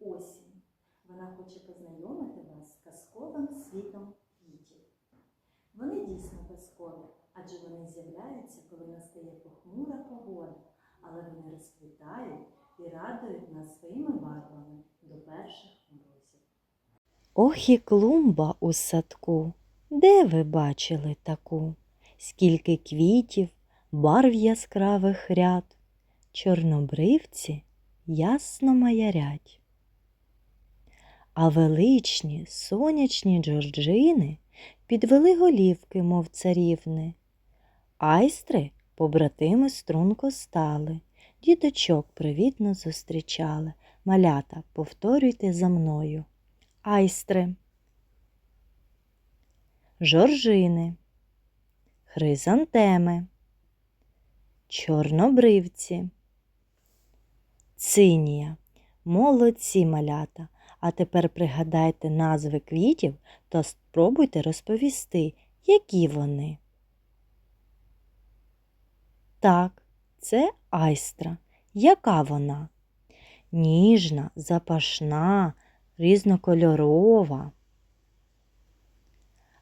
осінь. Вона хоче познайомити вас з казковим світом квітів. Вони дійсно казкові, адже вони з'являються, коли настає похмура погода, але вони розквітають і радують нас своїми барвами до перших морозів. Ох і клумба у садку, де ви бачили таку? Скільки квітів, барв яскравих ряд, чорнобривці ясно маярять. А величні сонячні джорджини підвели голівки, мов царівни. Айстри побратими струнко стали, діточок привітно зустрічали. Малята, повторюйте за мною айстри, жоржини, хризантеми, чорнобривці, цинія. Молодці малята. А тепер пригадайте назви квітів та спробуйте розповісти, які вони. Так, це айстра. Яка вона? Ніжна, запашна, різнокольорова.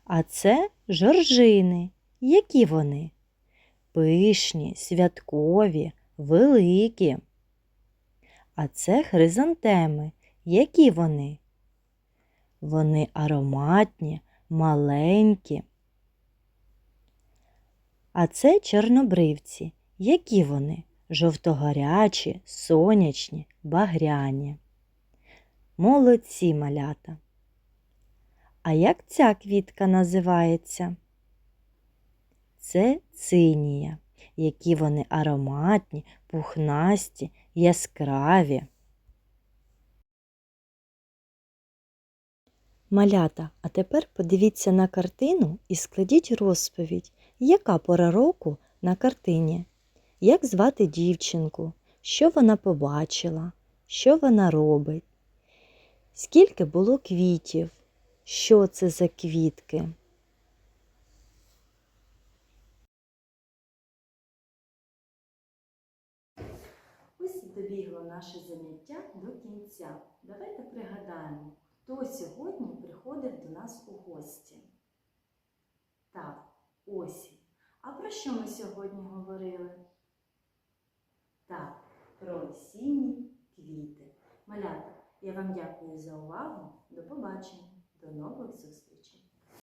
А це жоржини. Які вони? Пишні, святкові, великі. А це хризантеми. Які вони? Вони ароматні, маленькі. А це чорнобривці. Які вони? Жовтогорячі, сонячні, багряні. Молодці малята. А як ця квітка називається? Це цинія, які вони ароматні, пухнасті, яскраві. Малята, а тепер подивіться на картину і складіть розповідь, яка пора року на картині, як звати дівчинку, що вона побачила, що вона робить. Скільки було квітів? Що це за квітки? Ось і добігло наше заняття до кінця. Давайте пригадаємо, хто сьогодні приходив до нас у гості. Так, осінь. А про що ми сьогодні говорили? Так, про осінні квіти. Малята, я вам дякую за увагу. До побачення. До нових зустрічей.